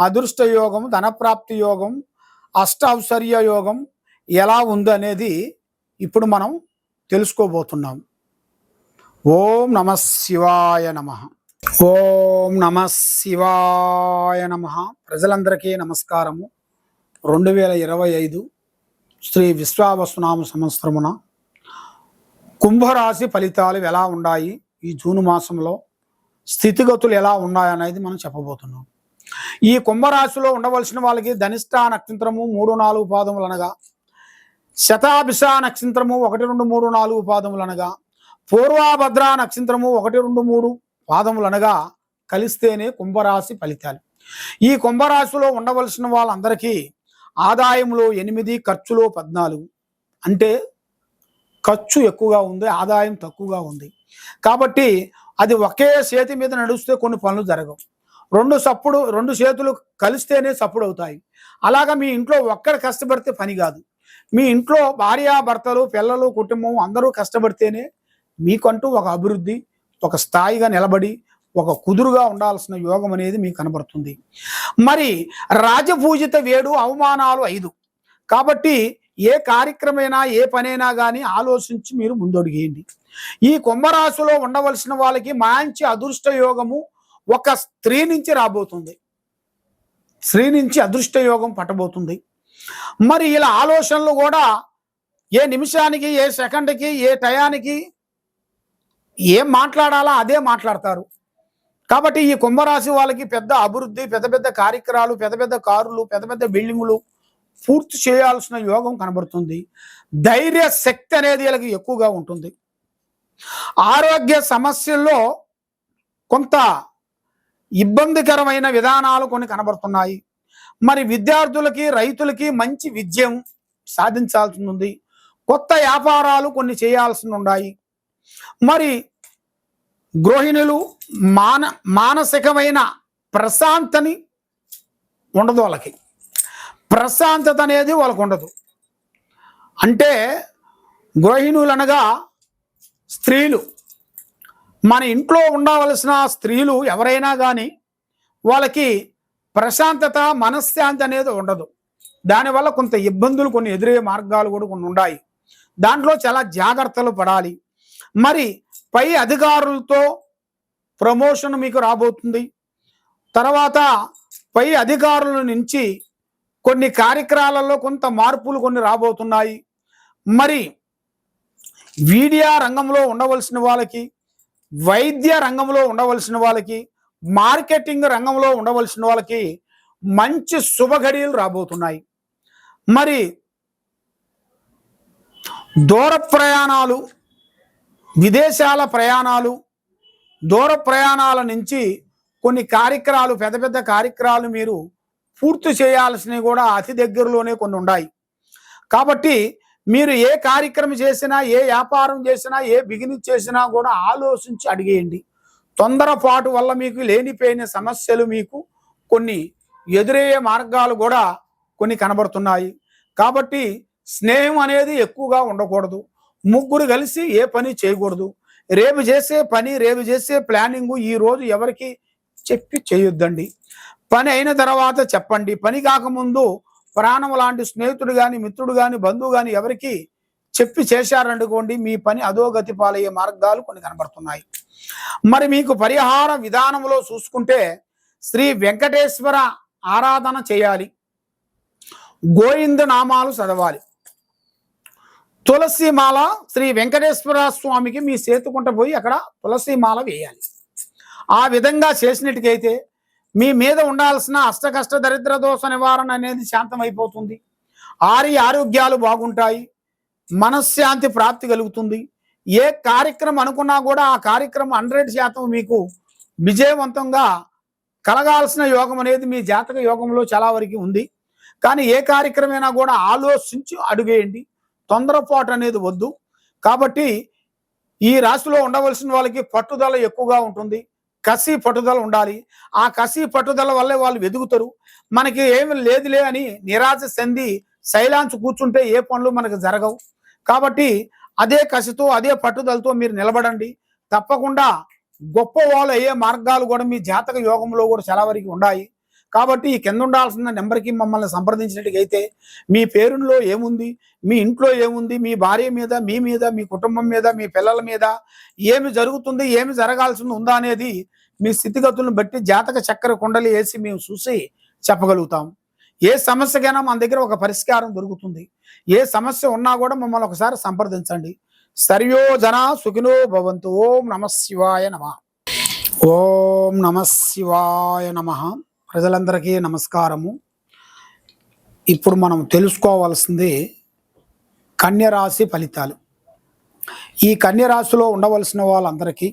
అదృష్ట యోగం ధనప్రాప్తి యోగం అష్టౌశ్వర్య యోగం ఎలా ఉంది అనేది ఇప్పుడు మనం తెలుసుకోబోతున్నాం. ఓం నమ శివాయ నమ. ఓం నమ శివాయ నమ. ప్రజలందరికీ నమస్కారము. రెండు వేల ఇరవై ఐదు శ్రీ విశ్వావసునామ సంవత్సరమున కుంభరాశి ఫలితాలు ఎలా ఉన్నాయి? ఈ జూన్ మాసంలో స్థితిగతులు ఎలా ఉన్నాయనేది మనం చెప్పబోతున్నాం. ఈ కుంభరాశిలో ఉండవలసిన వాళ్ళకి ధనిష్ట నక్షత్రము మూడు నాలుగు పాదములు అనగా శతాభిష నక్షత్రము ఒకటి రెండు మూడు నాలుగు పాదములు అనగా పూర్వాభద్ర నక్షత్రము ఒకటి రెండు మూడు పాదములు అనగా కలిస్తేనే కుంభరాశి ఫలితాలు. ఈ కుంభరాశిలో ఉండవలసిన వాళ్ళందరికీ ఆదాయంలో ఎనిమిది ఖర్చులో పద్నాలుగు. అంటే ఖర్చు ఎక్కువగా ఉంది ఆదాయం తక్కువగా ఉంది. కాబట్టి అది ఒకే చేతి మీద నడుస్తే కొన్ని పనులు జరగవు. రెండు సప్పుడు రెండు చేతులు కలిస్తేనే సప్పుడు అవుతాయి అలాగా మీ ఇంట్లో ఒక్కడు కష్టపడితే పని కాదు. మీ ఇంట్లో భార్య భర్తలు పిల్లలు కుటుంబం అందరూ కష్టపడితేనే మీకంటూ ఒక అభివృద్ధి ఒక స్థాయిగా నిలబడి ఒక కుదురుగా ఉండాల్సిన యోగం అనేది మీకు కనబడుతుంది. మరి రాజపూజిత వేడు అవమానాలు ఐదు. కాబట్టి ఏ కార్యక్రమైనా ఏ పనైనా కానీ ఆలోచించి మీరు ముందడుగేయండి ఈ కుంభరాశిలో ఉండవలసిన వాళ్ళకి మంచి అదృష్ట యోగము ఒక స్త్రీ నుంచి రాబోతుంది. స్త్రీ నుంచి అదృష్ట యోగం పట్టబోతుంది. మరి ఇలా ఆలోచనలు కూడా ఏ నిమిషానికి ఏ సెకండ్కి ఏ టయానికి ఏం మాట్లాడాలా అదే మాట్లాడతారు. కాబట్టి ఈ కుంభరాశి వాళ్ళకి పెద్ద అభివృద్ధి పెద్ద పెద్ద కార్యక్రమాలు పెద్ద పెద్ద కారులు పెద్ద పెద్ద బిల్డింగులు పూర్తి చేయాల్సిన యోగం కనబడుతుంది. ధైర్య శక్తి అనేది వీళ్ళకి ఎక్కువగా ఉంటుంది. ఆరోగ్య సమస్యల్లో కొంత ఇబ్బందికరమైన విధానాలు కొన్ని కనబడుతున్నాయి. మరి విద్యార్థులకి రైతులకి మంచి విజయం సాధించాల్సి ఉంది కొత్త వ్యాపారాలు కొన్ని చేయాల్సి ఉన్నాయి మరి గృహిణులు మాన మానసికమైన ప్రశాంతని ఉండదు వాళ్ళకి. ప్రశాంతత అనేది వాళ్ళకు ఉండదు. అంటే గృహిణులు అనగా స్త్రీలు మన ఇంట్లో ఉండవలసిన స్త్రీలు ఎవరైనా కానీ వాళ్ళకి ప్రశాంతత మనశ్శాంతి అనేది ఉండదు. దానివల్ల కొంత ఇబ్బందులు కొన్ని ఎదురయ్యే మార్గాలు కూడా కొన్ని ఉన్నాయి దాంట్లో చాలా జాగ్రత్తలు పడాలి. మరి పై అధికారులతో ప్రమోషన్ మీకు రాబోతుంది. తర్వాత పై అధికారుల నుంచి కొన్ని కార్యక్రమాలలో కొంత మార్పులు కొన్ని రాబోతున్నాయి. మరి మీడియా రంగంలో ఉండవలసిన వాళ్ళకి వైద్య రంగంలో ఉండవలసిన వాళ్ళకి మార్కెటింగ్ రంగంలో ఉండవలసిన వాళ్ళకి మంచి శుభఘడియలు రాబోతున్నాయి. మరి దూర ప్రయాణాలు విదేశాల ప్రయాణాలు దూర ప్రయాణాల నుంచి కొన్ని కార్యక్రమాలు పెద్ద పెద్ద కార్యక్రమాలు మీరు పూర్తి చేయాల్సినవి కూడా అతి దగ్గరలోనే కొన్ని ఉన్నాయి. కాబట్టి మీరు ఏ కార్యక్రమం చేసినా ఏ వ్యాపారం చేసినా ఏ బిగినింగ్ చేసినా కూడా ఆలోచించి అడిగేయండి. తొందరపాటు వల్ల మీకు లేనిపోయిన సమస్యలు మీకు కొన్ని ఎదురయ్యే మార్గాలు కూడా కొన్ని కనబడుతున్నాయి. కాబట్టి స్నేహం అనేది ఎక్కువగా ఉండకూడదు. ముగ్గురు కలిసి ఏ పని చేయకూడదు. రేపు చేసే పని రేపు చేసే ప్లానింగ్ ఈ రోజు ఎవరికి చెప్పి చేయొద్దండి. పని అయిన తర్వాత చెప్పండి. పని కాకముందు ప్రాణం లాంటి స్నేహితుడు కానీ మిత్రుడు కానీ బంధువు కానీ ఎవరికి చెప్పి చేశారనుకోండి మీ పని అధోగతి పాలయ్యే మార్గాలు కొన్ని కనబడుతున్నాయి. మరి మీకు పరిహార విధానంలో చూసుకుంటే శ్రీ వెంకటేశ్వర ఆరాధన చేయాలి. గోవింద నామాలు చదవాలి. తులసి మాల శ్రీ వెంకటేశ్వర స్వామికి మీ సేతుకుంట పోయి అక్కడ తులసిమాల వేయాలి. ఆ విధంగా చేసినట్టుకైతే మీ మీద ఉండాల్సిన అష్టకష్ట దరిద్ర దోష నివారణ అనేది శాంతమైపోతుంది. ఆరి ఆరోగ్యాలు బాగుంటాయి. మనశ్శాంతి ప్రాప్తి కలుగుతుంది. ఏ కార్యక్రమం అనుకున్నా కూడా ఆ కార్యక్రమం హండ్రెడ్ శాతం మీకు విజయవంతంగా కలగాల్సిన యోగం అనేది మీ జాతక యోగంలో చాలా వరకు ఉంది. కానీ ఏ కార్యక్రమైనా కూడా ఆలోచించి అడుగేయండి. తొందరపాటు అనేది వద్దు. కాబట్టి ఈ రాశిలో ఉండవలసిన వాళ్ళకి పట్టుదల ఎక్కువగా ఉంటుంది. కసి పట్టుదల ఉండాలి. ఆ కసి పట్టుదల వల్లే వాళ్ళు వెదుగుతారు. మనకి ఏమి లేదులే అని నిరాశ చెంది శైలాంచు కూర్చుంటే ఏ పనులు మనకు జరగవు. కాబట్టి అదే కసితో అదే పట్టుదలతో మీరు నిలబడండి. తప్పకుండా గొప్ప వాళ్ళు అయ్యే మార్గాలు కూడా మీ జాతక యోగంలో కూడా చాలా వరకు ఉన్నాయి. కాబట్టి ఈ కింద ఉండాల్సిన నెంబర్కి మమ్మల్ని సంప్రదించినట్టుగైతే మీ పేరులో ఏముంది మీ ఇంట్లో ఏముంది మీ భార్య మీద మీ మీద మీ కుటుంబం మీద మీ పిల్లల మీద ఏమి జరుగుతుంది ఏమి జరగాల్సింది ఉందా అనేది మీ స్థితిగతులను బట్టి జాతక చక్కెర కుండలు వేసి మేము చూసి చెప్పగలుగుతాం. ఏ సమస్యకైనా మన దగ్గర ఒక పరిష్కారం దొరుకుతుంది. ఏ సమస్య ఉన్నా కూడా మమ్మల్ని ఒకసారి సంప్రదించండి. సర్వో జన సుఖినో భవంతు. ఓం నమ శివాయ నమ. ఓం నమ శివాయ నమ. ప్రజలందరికీ నమస్కారము. ఇప్పుడు మనం తెలుసుకోవాల్సింది కన్యరాశి ఫలితాలు. ఈ కన్యరాశిలో ఉండవలసిన వాళ్ళందరికీ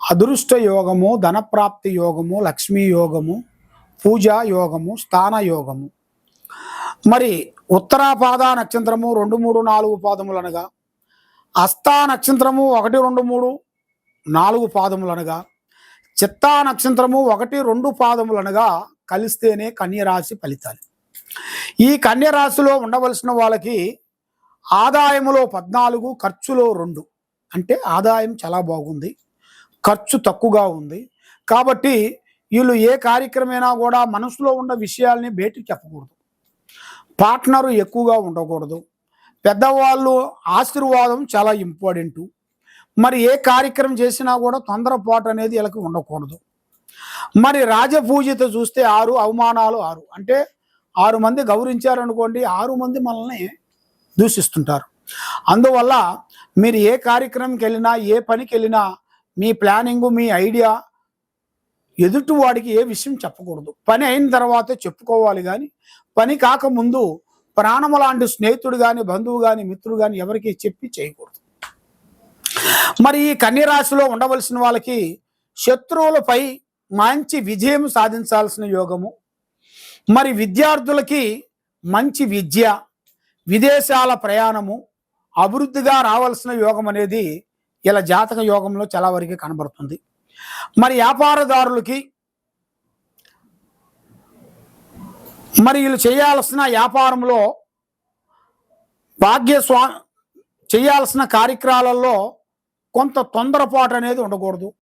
అదృష్ట యోగము ధనప్రాప్తి యోగము లక్ష్మీ యోగము పూజా యోగము స్థాన యోగము. మరి ఉత్తరాపాద నక్షత్రము రెండు మూడు నాలుగు పాదములు అనగా నక్షత్రము ఒకటి రెండు మూడు నాలుగు పాదములు అనగా చిత్తా నక్షత్రము ఒకటి రెండు పాదములనగా కలిస్తేనే కన్యరాశి ఫలితాలు. ఈ కన్యరాశిలో ఉండవలసిన వాళ్ళకి ఆదాయములో పద్నాలుగు ఖర్చులో రెండు. అంటే ఆదాయం చాలా బాగుంది ఖర్చు తక్కువగా ఉంది. కాబట్టి వీళ్ళు ఏ కార్యక్రమైనా కూడా మనసులో ఉన్న విషయాల్ని బయటికి చెప్పకూడదు. పార్ట్నరు ఎక్కువగా ఉండకూడదు. పెద్దవాళ్ళు ఆశీర్వాదం చాలా ఇంపార్టెంటు. మరి ఏ కార్యక్రమం చేసినా కూడా తొందరపాటు అనేది వీళ్ళకి ఉండకూడదు. మరి రాజపూజిత చూస్తే ఆరు అవమానాలు ఆరు. అంటే ఆరు మంది గౌరవించారనుకోండి ఆరు మంది మనల్ని దూషిస్తుంటారు. అందువల్ల మీరు ఏ కార్యక్రమంకి వెళ్ళినా ఏ పనికి వెళ్ళినా మీ ప్లానింగ్ మీ ఐడియా ఎదుటి వాడికి ఏ విషయం చెప్పకూడదు. పని అయిన తర్వాతే చెప్పుకోవాలి కానీ పని కాకముందు ప్రాణము లాంటి స్నేహితుడు కానీ బంధువు కానీ మిత్రుడు కానీ ఎవరికి చెప్పి చేయకూడదు. మరి ఈ కన్యరాశిలో ఉండవలసిన వాళ్ళకి శత్రువులపై మంచి విజయం సాధించాల్సిన యోగము. మరి విద్యార్థులకి మంచి విద్య విదేశాల ప్రయాణము అభివృద్ధిగా రావాల్సిన యోగం అనేది ఇలా జాతక యోగంలో చాలా వరకు కనబడుతుంది. మరి వ్యాపారదారులకి మరి వీళ్ళు చేయాల్సిన వ్యాపారంలో భాగ్యస్వా చేయాల్సిన కార్యక్రమాలలో కొంత తొందరపాటు అనేది ఉండకూడదు.